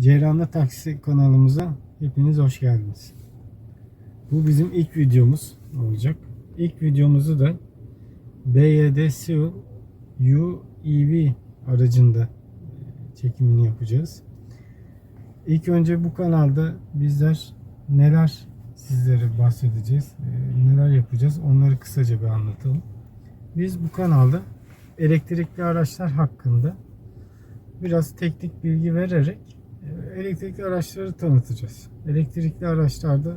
Ceyranlı Taksi kanalımıza hepiniz hoş geldiniz. Bu bizim ilk videomuz olacak. İlk videomuzu da BYD Seal UEV aracında çekimini yapacağız. İlk önce bu kanalda bizler neler sizlere bahsedeceğiz, e, neler yapacağız onları kısaca bir anlatalım. Biz bu kanalda elektrikli araçlar hakkında biraz teknik bilgi vererek elektrikli araçları tanıtacağız. Elektrikli araçlarda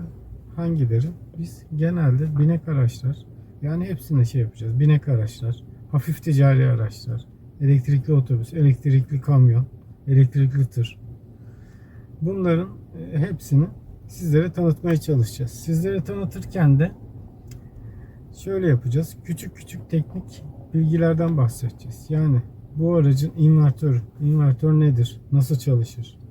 hangileri? Biz genelde binek araçlar yani hepsine şey yapacağız. Binek araçlar, hafif ticari araçlar, elektrikli otobüs, elektrikli kamyon, elektrikli tır. Bunların e, hepsini sizlere tanıtmaya çalışacağız. Sizlere tanıtırken de şöyle yapacağız. Küçük küçük teknik bilgilerden bahsedeceğiz. Yani bu aracın invertörü, invertör nedir, nasıl çalışır?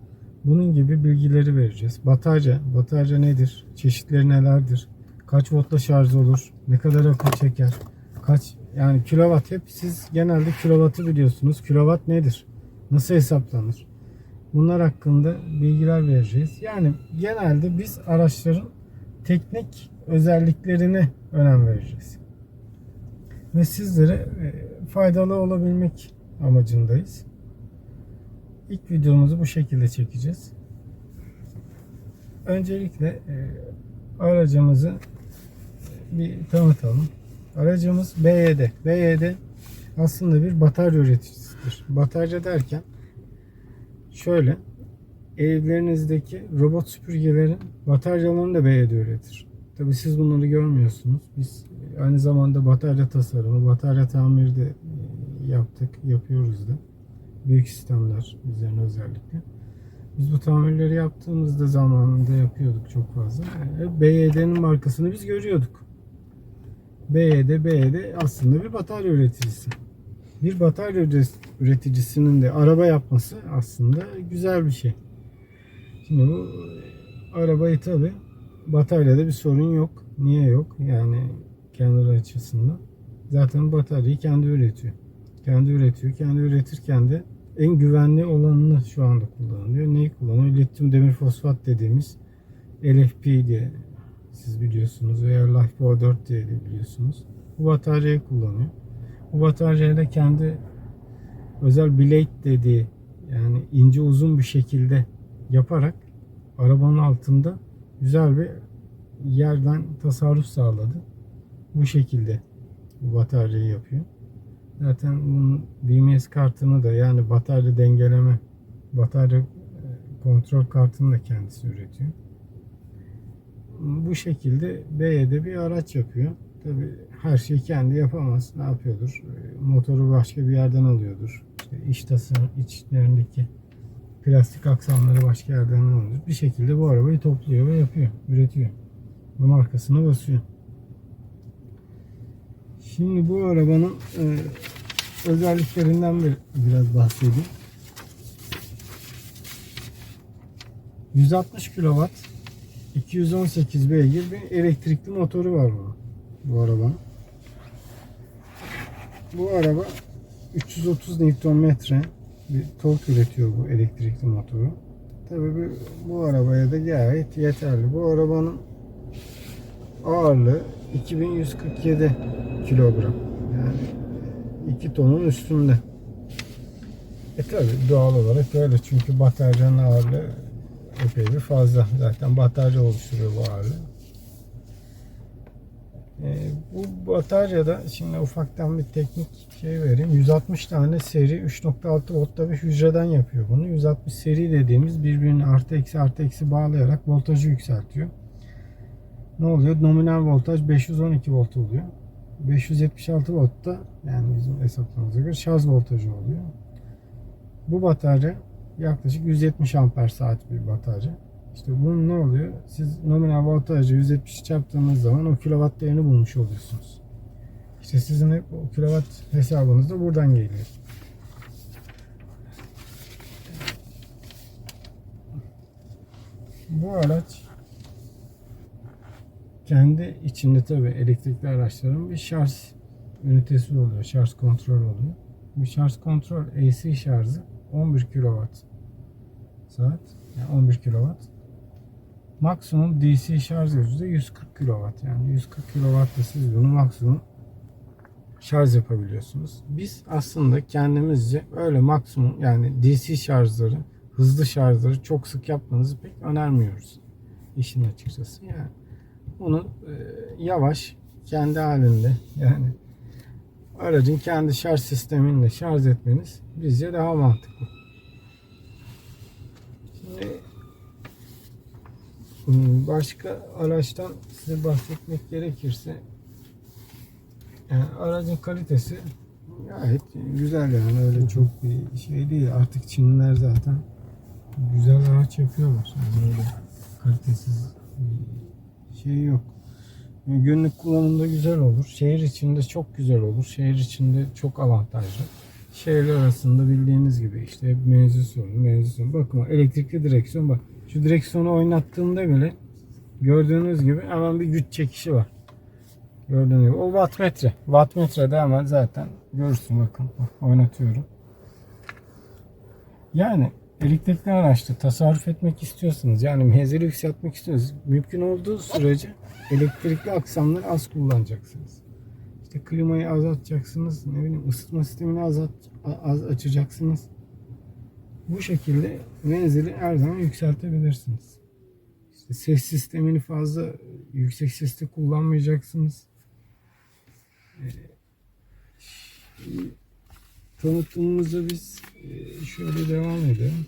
Bunun gibi bilgileri vereceğiz. Batarya, batarya nedir, çeşitleri nelerdir, kaç voltla şarj olur, ne kadar akü çeker, kaç yani kilowatt hep siz genelde kilowattı biliyorsunuz. Kilowatt nedir? Nasıl hesaplanır? Bunlar hakkında bilgiler vereceğiz. Yani genelde biz araçların teknik özelliklerine önem vereceğiz. Ve sizlere e, faydalı olabilmek amacındayız. İlk videomuzu bu şekilde çekeceğiz. Öncelikle e, aracımızı bir tanıtalım. Aracımız BYD. BYD aslında bir batarya üreticisidir. Batarya derken şöyle evlerinizdeki robot süpürgelerin bataryalarını da BYD üretir. Tabi siz bunları görmüyorsunuz. Biz aynı zamanda batarya tasarımı, batarya tamiri de e, yaptık, yapıyoruz da. Büyük sistemler üzerine özellikle. Biz bu tamirleri yaptığımızda zamanında yapıyorduk çok fazla. E, BYD'nin markasını biz görüyorduk. BYD, BYD aslında bir batarya üreticisi. Bir batarya üreticisinin de araba yapması aslında güzel bir şey. Şimdi bu arabayı tabi bataryada bir sorun yok. Niye yok? Yani kendi açısından. Zaten bataryayı kendi üretiyor. Kendi üretiyor. Kendi üretirken de en güvenli olanını şu anda kullanıyor. Neyi kullanıyor? Lityum demir fosfat dediğimiz LFP diye siz biliyorsunuz veya LiFePO 4 diye de biliyorsunuz. Bu bataryayı kullanıyor. Bu bataryayı da kendi özel blade dediği yani ince uzun bir şekilde yaparak arabanın altında güzel bir yerden tasarruf sağladı. Bu şekilde bu bataryayı yapıyor. Zaten bunun BMS kartını da yani batarya dengeleme, batarya e, kontrol kartını da kendisi üretiyor. Bu şekilde BYD bir araç yapıyor. Tabi her şeyi kendi yapamaz. Ne yapıyordur? E, Motoru başka bir yerden alıyordur. İşte iç tasarım, içlerindeki plastik aksamları başka yerden alıyordur. Bir şekilde bu arabayı topluyor ve yapıyor, üretiyor. Ve markasına basıyor. Şimdi bu arabanın e, özelliklerinden bir, biraz bahsedeyim. 160 kW 218 beygir bir elektrikli motoru var bu, bu arabanın. Bu araba 330 Nm bir tork üretiyor bu elektrikli motoru. Tabii bu, bu arabaya da gayet yeterli. Bu arabanın ağırlığı 2147 kilogram. Yani 2 tonun üstünde. E tabi doğal olarak öyle çünkü bataryanın ağırlığı epey bir fazla. Zaten batarya oluşturuyor bu ağırlığı. E, bu bataryada şimdi ufaktan bir teknik şey vereyim. 160 tane seri 3.6 voltta bir hücreden yapıyor bunu. 160 seri dediğimiz birbirini artı eksi artı eksi bağlayarak voltajı yükseltiyor. Ne oluyor? Nominal voltaj 512 volt oluyor. 576 voltta yani bizim hesaplamamıza göre şarj voltajı oluyor. Bu batarya yaklaşık 170 amper saat bir batarya. İşte bunun ne oluyor? Siz nominal voltajı 170 çarptığınız zaman o kilowatt değerini bulmuş oluyorsunuz. İşte sizin hep o kilowatt hesabınız da buradan geliyor. Bu araç kendi içinde tabi elektrikli araçların bir şarj ünitesi oluyor. Şarj kontrol oluyor. Bu şarj kontrol AC şarjı 11 kW saat. Yani 11 kW. Maksimum DC şarj gücü de 140 kW. Yani 140 kW'da siz bunu maksimum şarj yapabiliyorsunuz. Biz aslında kendimizce öyle maksimum yani DC şarjları, hızlı şarjları çok sık yapmanızı pek önermiyoruz. İşin açıkçası yani. Bunu e, yavaş kendi halinde yani aracın kendi şarj sisteminle şarj etmeniz bizce daha mantıklı. Şimdi hmm, başka araçtan size bahsetmek gerekirse yani aracın kalitesi gayet güzel yani öyle çok bir şey değil. Artık Çinliler zaten güzel araç yapıyorlar. Yani öyle kalitesiz şey yok. Günlük kullanımda güzel olur. Şehir içinde çok güzel olur. Şehir içinde çok avantajlı. Şehirler arasında bildiğiniz gibi işte menzil sorunu, menzil sorunu. Bakın elektrikli direksiyon bak. Şu direksiyonu oynattığımda bile gördüğünüz gibi hemen bir güç çekişi var. Gördüğünüz gibi. O wattmetre. Wattmetrede hemen zaten görürsün bakın. Bak, oynatıyorum. Yani elektrikli araçta tasarruf etmek istiyorsanız yani menzili yükseltmek istiyorsanız mümkün olduğu sürece elektrikli aksamları az kullanacaksınız. İşte klimayı azaltacaksınız. Ne bileyim ısıtma sistemini azalt, az açacaksınız. Bu şekilde menzili her zaman yükseltebilirsiniz. İşte ses sistemini fazla yüksek sesle kullanmayacaksınız. Ee, Tanıtımımıza biz e, şöyle devam edelim.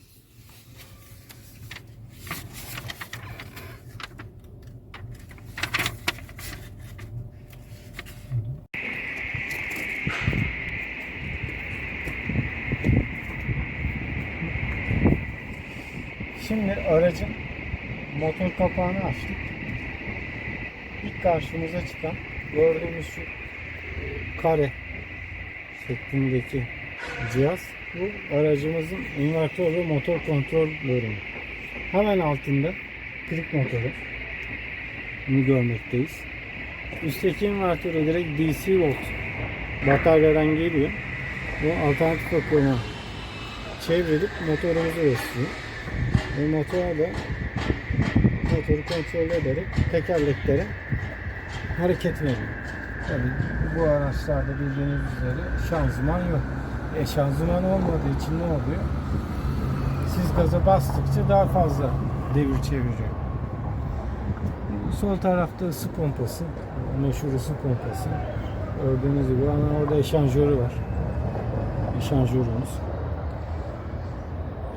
Şimdi aracın motor kapağını açtık. İlk karşımıza çıkan gördüğümüz şu e, kare şeklindeki cihaz bu aracımızın invertör ve motor kontrol bölümü. Hemen altında klik motoru bunu görmekteyiz. Üstteki invertörü direkt DC volt bataryadan geliyor. Bu alternatif akımı çevirip motorumuzu besliyor. Ve motora da motoru kontrol ederek tekerleklere hareket veriyor. Tabii bu araçlarda bildiğiniz üzere şanzıman yok. E şanzıman olmadığı için ne oluyor? Siz gaza bastıkça daha fazla devir çeviriyor. Sol tarafta ısı pompası, meşhur ısı pompası. Gördüğünüz gibi ama orada eşanjörü var. Eşanjörümüz.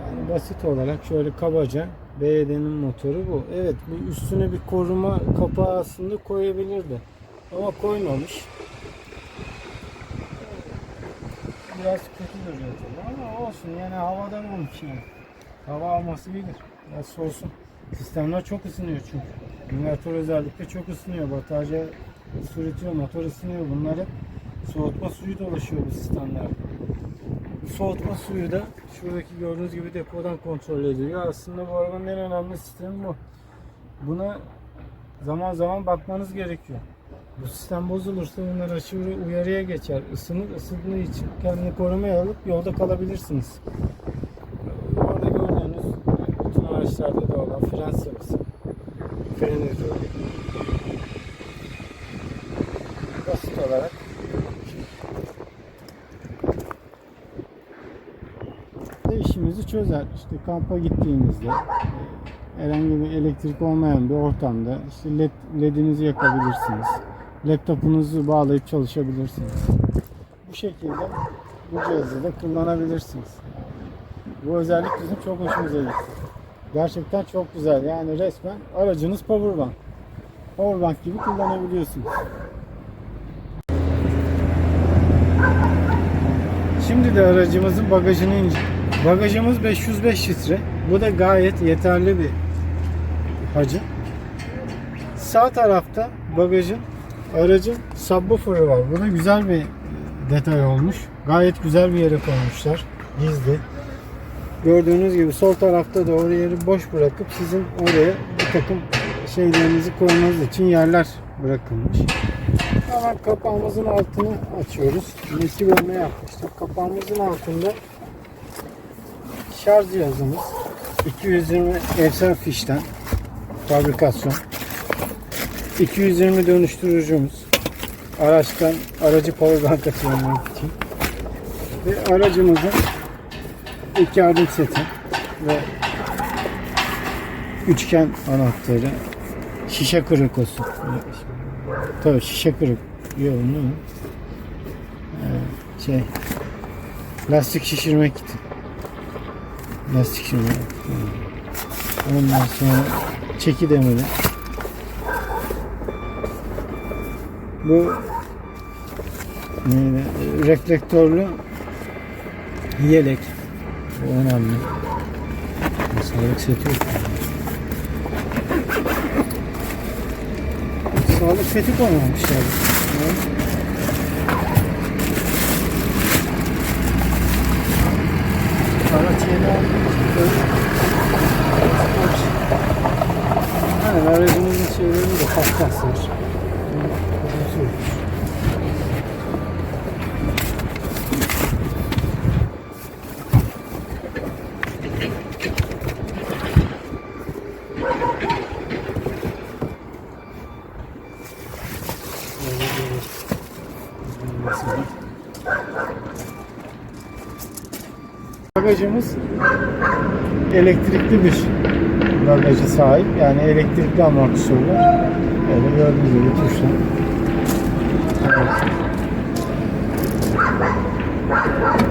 Yani basit olarak şöyle kabaca BYD'nin motoru bu. Evet bu üstüne bir koruma kapağı aslında koyabilirdi. Ama koymamış. Biraz kötü duruyor tabii ama olsun yani havadan olmuş yani. Hava alması iyidir. Biraz soğusun. Sistemler çok ısınıyor çünkü. Invertör özellikle çok ısınıyor. Batarya sürütüyor, motor ısınıyor. Bunlar hep soğutma suyu dolaşıyor bu sistemlerde. Bu soğutma suyu da şuradaki gördüğünüz gibi depodan kontrol ediliyor. Aslında bu arabanın en önemli sistemi bu. Buna zaman zaman bakmanız gerekiyor. Bu sistem bozulursa bunlar aşırı uyarıya geçer. Isınır, ısındığı için kendini korumaya alıp yolda kalabilirsiniz. Orada gördüğünüz bütün araçlarda da olan fren sıvısı. Fren hidroliği. Basit olarak işimizi çözer. İşte kampa gittiğinizde herhangi bir elektrik olmayan bir ortamda işte led, ledinizi yakabilirsiniz. Laptopunuzu bağlayıp çalışabilirsiniz. Bu şekilde bu cihazı da kullanabilirsiniz. Bu özellik bizim çok hoşumuza gitti. Gerçekten çok güzel. Yani resmen aracınız powerbank. Powerbank gibi kullanabiliyorsunuz. Şimdi de aracımızın bagajını ince. Bagajımız 505 litre. Bu da gayet yeterli bir hacim. Sağ tarafta bagajın aracın subwoofer'ı var. Bu da güzel bir detay olmuş. Gayet güzel bir yere koymuşlar. Gizli. Gördüğünüz gibi sol tarafta da oraya yeri boş bırakıp sizin oraya bir takım şeylerinizi koymanız için yerler bırakılmış. Hemen kapağımızın altını açıyoruz. Nesi bölme yapmıştık. Kapağımızın altında şarj cihazımız. 220 efsane fişten fabrikasyon 220 dönüştürücümüz. Araçtan aracı powerbank açılamak için. Ve aracımızın ilk yardım seti ve üçgen anahtarı. Şişe kırık olsun tabii şişe kırık yoğunluğu. Ee, şey lastik şişirmek için. Lastik şişirmek ondan sonra çeki demiri bu neydi? reflektörlü yelek. Bu önemli. Sağlık seti yok. Sağlık seti koymamışlar araç yeni Aynen aracımızın şeyleri de karkaslar. Bagajımız elektrikli bir bagajı sahip. Yani elektrikli amortisörler. Böyle gördüğünüz gibi tuşlar. Evet.